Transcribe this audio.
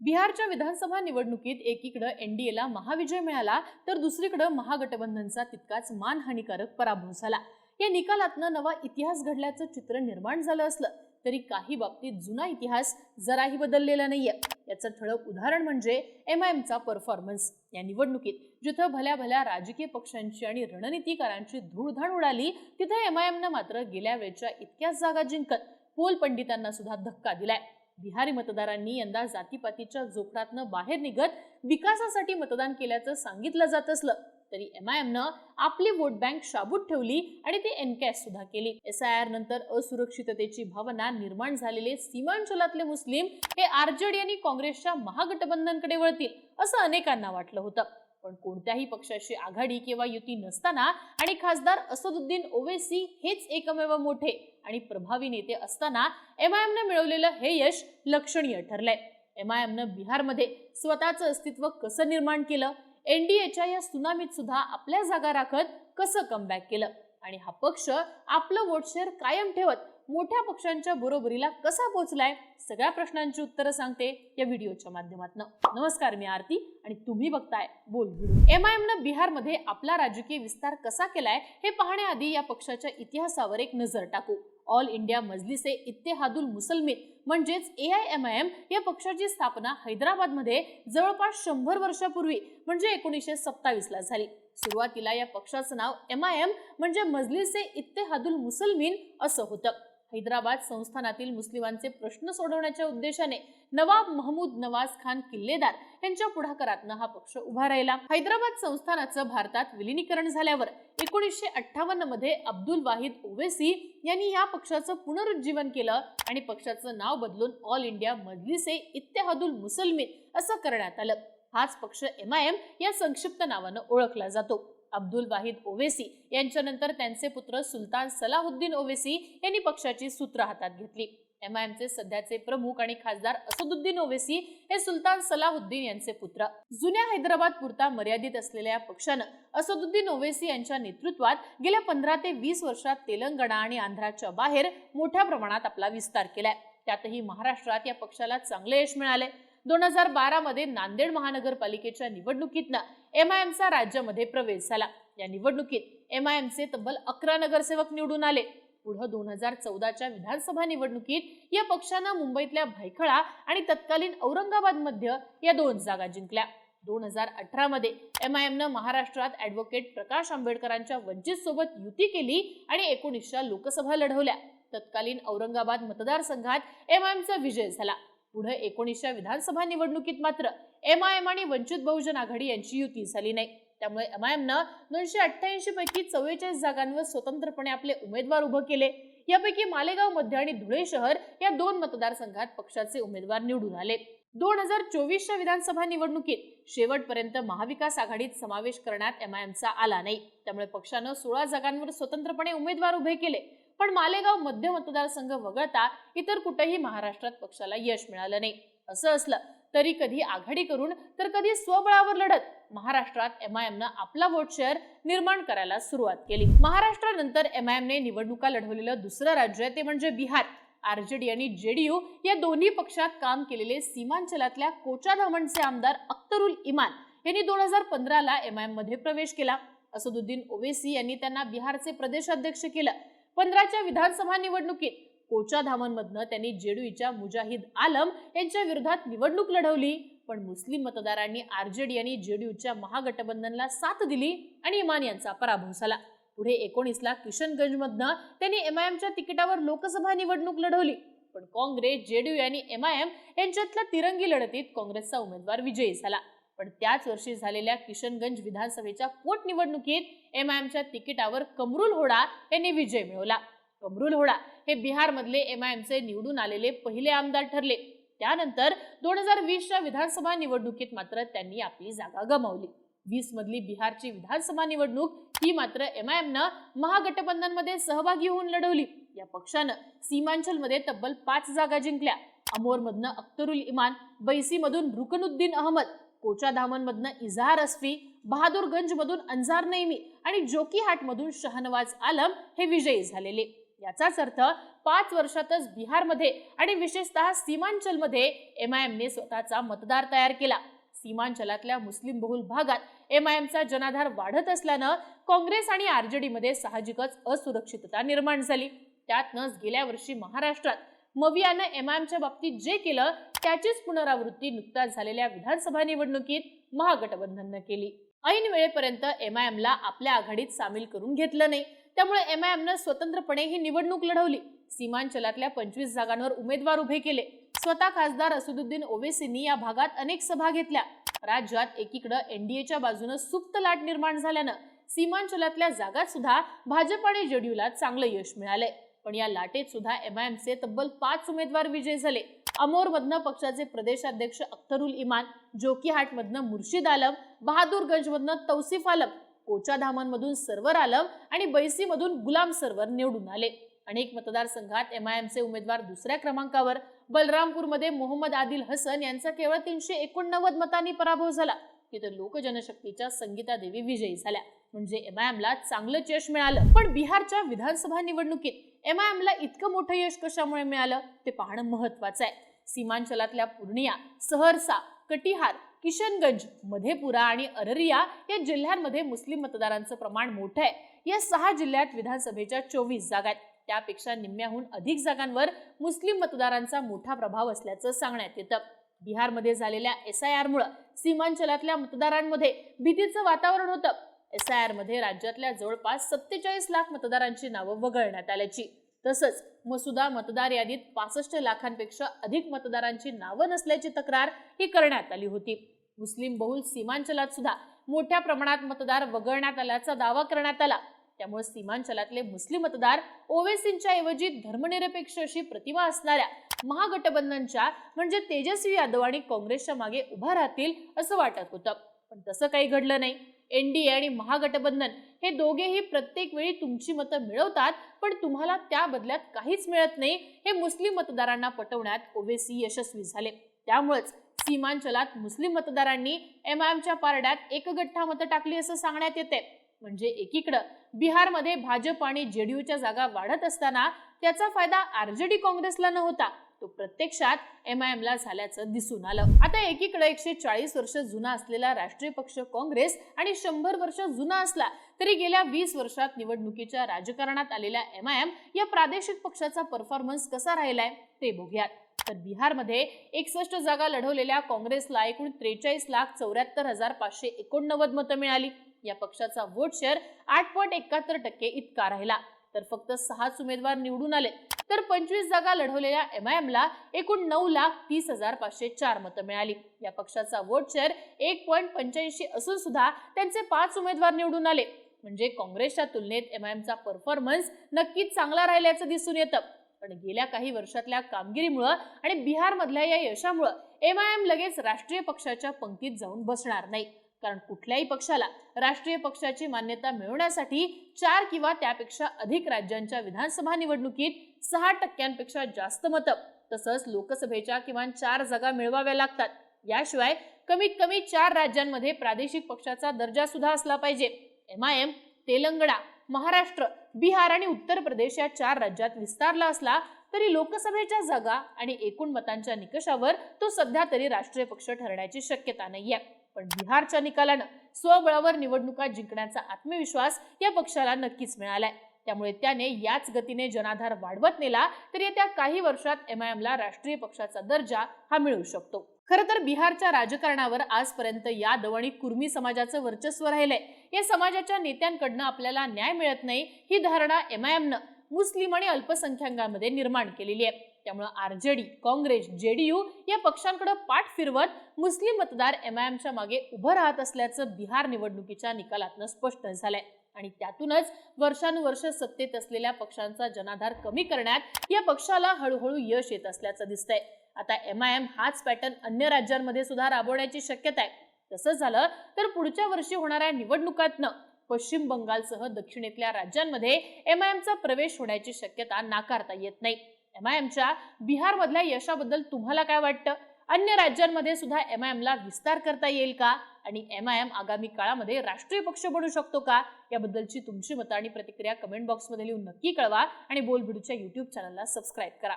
बिहारच्या विधानसभा निवडणुकीत एकीकडं एनडीएला महाविजय मिळाला तर दुसरीकडं महागठबंधनचा तितकाच मानहानिकारक पराभव झाला. या निकालातनं नवा इतिहास घडल्याचं चित्र निर्माण झालं असलं तरी काही बाबतीत जुना इतिहास जराही बदललेला नाहीये. याचं ठळक उदाहरण म्हणजे एम आय एमचा परफॉर्मन्स या निवडणुकीत जिथं भल्या भल्या राजकीय पक्षांची आणि रणनीतिकारांची धूळधाण उडाली तिथं एम आय एमनं मात्र गेल्या वेळच्या इतक्याच जागा जिंकत पोल पंडितांना सुद्धा धक्का दिलाय. बिहारी मतदारांनी यंदा जातीपातीच्या जोखडातनं बाहेर निघत विकासासाठी मतदान केल्याचं सांगितलं जात असलं. तरी एम आय एमनं आपली वोट बँक शाबूत ठेवली आणि ते एनकॅश सुद्धा केली. एस आय आर नंतर असुरक्षिततेची भावना निर्माण झालेले सीमांचलातले मुस्लिम हे आरजेडी आणि काँग्रेसच्या महागठबंधनकडे वळतील असं अनेकांना वाटलं होतं. पण कोणत्याही पक्षाशी आघाडी किंवा युती नसताना आणि खासदार असदुद्दीन ओवेसी हेच एकमेव मोठे आणि प्रभावी नेते असताना एम आय एमनं मिळवलेलं हे यश लक्षणीय ठरलंय. एम आय एमनं बिहारमध्ये स्वतःचं अस्तित्व कसं निर्माण केलं? एनडीएच्या या सुनामीत सुद्धा आपल्या जागा राखत कसं कमबॅक केलं? आणि हा पक्ष आपलं वोट शेअर कायम ठेवत मोठ्या पक्षांच्या बरोबरीला कसा पोहोचलाय सगळ्या प्रश्नांची उत्तरं सांगते या व्हिडिओच्या माध्यमातून. नमस्कार मी आरती आणि तुम्ही बघताय बोल एम आय एमनं बिहारमध्ये आपला राजकीय विस्तार कसा केलाय हे पाहण्याआधी या पक्षाच्या इतिहासावर एक नजर टाकू. ऑल इंडिया मजलिसे इत्तेहादुल मुसलमीन म्हणजेच A I M I M या पक्षाची स्थापना हैदराबादमध्ये जवळपास शंभर वर्षापूर्वी म्हणजे एकोणीसशे सत्तावीसला झाली. सुरुवातीला या पक्षाचं नाव एम आय एम म्हणजे मजलिसे इत्तेहादुल मुसलमीन असं होतं. हैदराबाद संस्थानातील मुस्लिमांचे प्रश्न सोडवण्याच्या उद्देशाने नवाब महमूद नवाज खान किल्लेदार यांच्या पुढाकारातनं हा पक्ष उभा राहिला. हैदराबाद संस्थानाचं भारतात विलिनीकरण झाल्यावर एकोणीसशे अठ्ठावन्नमध्ये अब्दुल वाहिद ओवेसी यांनी या पक्षाचं पुनरुज्जीवन केलं आणि पक्षाचं नाव बदलून ऑल इंडिया मजलिसे इत्तेहादुल मुसलमीन असं करण्यात आलं. हाच पक्ष एम आय एम या संक्षिप्त नावानं ओळखला जातो. अब्दुल वाहिद ओवेसी यांच्यानंतर त्यांचे पुत्र सुलतान सलाहुद्दीन ओवेसी यांनी पक्षाची सूत्र हातात घेतली. एम आय एमचे सध्याचे प्रमुख आणि खासदार असदुद्दीन ओवेसी हे सुलतान सलाहुद्दीन यांचे पुत्र. जुन्या हैदराबाद पुरता मर्यादित असलेल्या या पक्षानं असदुद्दीन ओवेसी यांच्या नेतृत्वात गेल्या पंधरा ते वीस वर्षात तेलंगणा आणि आंध्राच्या बाहेर मोठ्या प्रमाणात आपला विस्तार केलाय. त्यातही महाराष्ट्रात या पक्षाला चांगले यश मिळाले. दोन हजार बारा मध्ये नांदेड महानगरपालिकेच्या निवडणुकीतनं एम आय एमचा राज्यामध्ये प्रवेश झाला. या निवडणुकीत एम आय एमचे तब्बल अकरा नगरसेवक निवडून आले. पुढं दोन हजार चौदाच्या विधानसभा निवडणुकीत या पक्षानं मुंबईतल्या भायखळा आणि तत्कालीन औरंगाबाद मध्य या दोन जागा जिंकल्या. दोन हजार अठरा मध्ये एम आय एमनं महाराष्ट्रात ॲडव्होकेट प्रकाश आंबेडकरांच्या वंचित सोबत युती केली आणि एकोणीसच्या लोकसभा लढवल्या. तत्कालीन औरंगाबाद मतदारसंघात एम आय एमचा विजय झाला. पुढे एकोणीसच्या विधानसभा निवडणुकीत मात्र एम आय एम आणि वंचित बहुजन आघाडी यांची युती झाली नाही. त्यामुळे एम आय एमनं दोनशे अठ्ठ्याऐंशी पैकी चव्वेचाळीस जागांवर स्वतंत्रपणे आपले उमेदवार उभं केले. यापैकी मालेगाव मध्य आणि धुळे शहर या दोन मतदारसंघात पक्षाचे उमेदवार निवडून आले. दोन हजार चोवीसच्या विधानसभा निवडणुकीत शेवटपर्यंत महाविकास आघाडीत समावेश करण्यात एम आय एमचा आला नाही. त्यामुळे पक्षानं सोळा जागांवर स्वतंत्रपणे उमेदवार उभे केले. पण मालेगाव मध्य मतदारसंघ वगळता इतर कुठेही महाराष्ट्रात पक्षाला यश मिळालं नाही. असं असलं तरी कधी आघाडी करून तर कधी स्वबळावर लढत. महाराष्ट्रात एम आय एमनं आपला वोट शेअर निर्माण करायला सुरुवात केली. महाराष्ट्रानंतर एम आय एमने निवडणुका लढवलेलं दुसरं राज्य आहे ते म्हणजे बिहार. आरजेडी आणि जेडीयू या दोन्ही पक्षात काम केलेले सीमांचलातल्या कोचा धामणचे आमदार अख्तरुल इमान यांनी दोन हजार पंधराला एम आयमध्ये प्रवेश केला. असदुद्दीन ओवेसी यांनी त्यांना बिहारचे प्रदेशाध्यक्ष केलं. पंधराच्या विधानसभा निवडणुकीत कोचा धामणमधनं त्यांनी जेडूईच्या मुजाहिद आलम यांच्या विरोधात निवडणूक लढवली. पण मुस्लिम मतदारांनी आरजेडी आणि जेडीयूच्या महागठबंधनला साथ दिली आणि इमान यांचा पराभव झाला. पुढे एकोणीसला किशनगंजमधनं त्यांनी एम आय एमच्या तिकिटावर लोकसभा निवडणूक लढवली. पण काँग्रेस जेडीयू आणि एम आय एम यांच्यातल्या तिरंगी लढतीत काँग्रेसचा उमेदवार विजयी झाला. पण त्याच वर्षी झालेल्या किशनगंज विधानसभेच्या पोटनिवडणुकीत एम आय एमच्या तिकिटावर कमरुल होडा यांनी विजय मिळवला. कमरुल होडा हे बिहारमधले एम आय एमचे निवडून आलेले पहिले आमदार ठरले. त्यानंतर दोन हजार वीसच्या विधानसभा निवडणुकीत मात्र त्यांनी आपली जागा गमावली. वीस मधली बिहारची विधानसभा निवडणूक ही मात्र एम आय एमनं महागठबंधनमध्ये सहभागी होऊन लढवली. या पक्षानं सीमांचलमध्ये तब्बल पाच जागा जिंकल्या. अमोरमधनं अख्तरुल इमान बैसीमधून रुकनुद्दीन अहमद कोचाधामनमधनं इजहार अस्फी बहादूरगंजमधून अंजार नैमी आणि जोकीहाटमधून शहनवाज आलम हे विजयी झालेले. याचाच अर्थ पाच वर्षातच बिहारमध्ये आणि विशेषतः सीमांचलमध्ये एम आय एमने स्वतःचा मतदार तयार केला. सीमांचलातल्या मुस्लिम बहुल भागात एम आय एमचा जनाधार वाढत असल्यानं काँग्रेस आणि आर जे डीमध्ये साहजिकच असुरक्षितता निर्माण झाली. त्यातनंच गेल्या वर्षी महाराष्ट्रात मवियानं एम आय एमच्या बाबतीत जे केलं त्याचीच पुनरावृत्ती नुकत्याच झालेल्या विधानसभा निवडणुकीत महागठबंधननं केली. ऐन वेळेपर्यंत एम आय एमला आपल्या आघाडीत सामील करून घेतलं नाही. त्यामुळे एम आय एमनं स्वतंत्रपणे ही निवडणूक लढवली. सीमांचलातल्या पंचवीस जागांवर उमेदवार उभे केले. स्वतः खासदार असदुद्दीन ओवेसींनी या भागात अनेक सभा घेतल्या. राज्यात एकीकडे एनडीएच्या बाजूनं सुप्त लाट निर्माण झाल्यानं सीमांचलातल्या जागात सुद्धा भाजप आणि जेडीयूला चांगलं यश मिळालंय. पण या लाटेत सुद्धा एमआयएमचे तब्बल पाच उमेदवार विजयी झाले. अमोरमधनं पक्षाचे प्रदेशाध्यक्ष अख्तरुल इमान जोकीहाटमधनं मुर्शिद आलम बहादूरगंजमधनं तौसिफ आलम कोचाधामनमधून सरवर आलम आणि बैसीमधून गुलाम सरवर निवडून आले. अनेक मतदारसंघात एम आयएमचे उमेदवार दुसऱ्या क्रमांकावर. बलरामपूरमध्ये मोहम्मद आदिल हसन यांचा केवळ तीनशे एकोणनव्वद मतांनी पराभव झाला. तिथे लोकजनशक्तीच्या संगीता देवी विजयी झाल्या. म्हणजे एमआयएमला चांगलंच यश मिळालं. पण बिहारच्या विधानसभा निवडणुकीत एमआयएमला इतकं मोठं यश कशामुळे मिळालं? ते पाहणं महत्वाचं आहे. सीमांचलातल्या पूर्णिया सहरसा कटिहार किशनगंज मधेपुरा आणि अररिया या जिल्ह्यांमध्ये मुस्लिम मतदारांचं प्रमाण मोठं आहे. या सहा जिल्ह्यात विधानसभेच्या चोवीस जागा आहेत. त्यापेक्षा निम्म्याहून अधिक जागांवर मुस्लिम मतदारांचा मोठा प्रभाव असल्याचं सांगण्यात येतं. बिहारमध्ये झालेल्या एस आय आरमुळं सीमांचलातल्या मतदारांमध्ये भीतीचं वातावरण होतं. एस आय आरमध्ये राज्यातल्या जवळपास सत्तेचाळीस लाख मतदारांची नावं वगळण्यात आल्याची. तसंच मसुदा मतदार यादीत पासष्ट लाखांपेक्षा अधिक मतदारांची नावं नसल्याची तक्रार ही करण्यात आली होती. मुस्लिम बहुल सीमांचलात सुद्धा मोठ्या प्रमाणात मतदार वगळण्यात आल्याचा दावा करण्यात आला. त्यामुळे सीमांचलातले मुस्लिम मतदार ओवेसींच्या ऐवजी धर्मनिरपेक्ष अशी प्रतिमा असणाऱ्या महागठबंधनच्या म्हणजे तेजस्वी यादव आणि काँग्रेसच्या मागे उभा राहतील असं वाटत होतं. पण तसं काही घडलं नाही. एनडीए आणि महागठबंधन हे दोघेही प्रत्येक वेळी तुमची मतं मिळवतात पण तुम्हाला त्या बदल्यात काहीच मिळत नाही हे मुस्लिम मतदारांना पटवण्यात ओवेसी यशस्वी झाले. त्यामुळेच सीमांचलात मुस्लिम मतदारांनी एम आय एमच्या पारड्यात एकगठ्ठा मतं टाकली असं सांगण्यात येते म्हणजे एकीकडं बिहारमध्ये भाजप आणि जेडीयूच्या जागा वाढत असताना त्याचा फायदा आरजेडी काँग्रेसला नव्हता. तो प्रत्यक्षात एम आय ला झाल्याचं दिसून आलं. आता एकीकडे एकशे चाळीस वर्ष जुना असलेला राष्ट्रीय पक्ष काँग्रेस आणि शंभर वर्ष जुना असला तरी गेल्या वीस वर्षात निवडणुकीच्या राजकारणात आलेल्या एम आय एम या प्रादेशिक पक्षाचा परफॉर्मन्स कसा राहिलाय ते बघूयात. तर बिहारमध्ये एकसष्ट जागा लढवलेल्या काँग्रेसला एकूण त्रेचाळीस लाख चौऱ्याहत्तर हजार पाचशे एकोणनव्वद मतं मिळाली. या पक्षाचा वोट शेअर आठ पॉईंट एकाहत्तर टक्के इतका राहिला. तर फक्त सहाच उमेदवार निवडून आले. तर पंचवीस जागा लढवलेल्या एम आय एमला एकूण नऊ लाख तीस हजार पाचशे चार मतं मिळाली. या पक्षाचा वोट शेअर एक पॉईंट पंच्याऐंशी असून सुद्धा त्यांचे पाच उमेदवार निवडून आले. म्हणजे काँग्रेसच्या तुलनेत एम आय एमचा परफॉर्मन्स नक्कीच चांगला राहिल्याचं दिसून येतं. पण गेल्या काही वर्षातल्या कामगिरीमुळं आणि बिहारमधल्या या यशामुळं एम आय एम लगेच राष्ट्रीय पक्षाच्या पंक्तीत जाऊन बसणार नाही. कारण कुठल्याही पक्षाला राष्ट्रीय पक्षाची मान्यता मिळवण्यासाठी चार किंवा त्यापेक्षा अधिक राज्यांच्या विधानसभा निवडणुकीत सहा टक्क्यांपेक्षा जास्त मतं तसंच लोकसभेच्या किमान चार जागा मिळवाव्या लागतात. याशिवाय कमीत कमी चार राज्यांमध्ये प्रादेशिक पक्षाचा दर्जा सुद्धा असला पाहिजे. M I M Telangana Maharashtra Bihar आणि उत्तर प्रदेश या चार राज्यात विस्तारला असला तरी लोकसभेच्या जागा आणि एकूण मतांच्या निकषावर तो सध्या तरी राष्ट्रीय पक्ष ठरण्याची शक्यता नाहीये. पण बिहारच्या निकालानं स्वबळावर निवडणुका जिंकण्याचा आत्मविश्वास या पक्षाला नक्कीच मिळालाय. त्यामुळे त्याने याच गतीने जनाधार वाढवत नेला तर येत्या काही वर्षात एमआयएमला राष्ट्रीय पक्षाचा दर्जा हा मिळू शकतो. खर तर बिहारच्या राजकारणावर आजपर्यंत यादव आणि कुर्मी समाजाचं वर्चस्व राहिलंय. या समाजाच्या नेत्यांकडनं आपल्याला न्याय मिळत नाही ही धारणा एमआयएमनं मुस्लिम आणि अल्पसंख्याकांमध्ये निर्माण केलेली आहे. त्यामुळे आरजेडी काँग्रेस जेडीयू या पक्षांकडे पाठ फिरवत मुस्लिम मतदार एमआयएमच्या मागे उभं राहत असल्याचं बिहार निवडणुकीच्या निकालातनं स्पष्ट झालंय. आणि त्यातूनच वर्षानुवर्ष सत्तेत असलेल्या पक्षांचा जनाधार कमी करण्यात या पक्षाला हळूहळू यश येत असल्याचं दिसतंय. आता एम आय एम हाच पॅटर्न अन्य राज्यांमध्ये सुद्धा राबवण्याची शक्यता आहे. तसं झालं तर पुढच्या वर्षी होणाऱ्या निवडणुकातनं पश्चिम बंगालसह दक्षिणेतल्या राज्यांमध्ये एम आय एमचा प्रवेश होण्याची शक्यता नाकारता येत नाही. एम आय एमच्या बिहारमधल्या यशाबद्दल तुम्हाला काय वाटतं? अन्य राज्यांमध्ये सुद्धा एम आय एमला विस्तार करता येईल का? आणि एम आय एम आगामी काळामध्ये राष्ट्रीय पक्ष बनू शकतो का? याबद्दलची तुमची मतं आणि प्रतिक्रिया कमेंट बॉक्समध्ये लिहून नक्की कळवा. आणि बोलबिडूच्या युट्यूब चॅनलला सबस्क्राईब करा.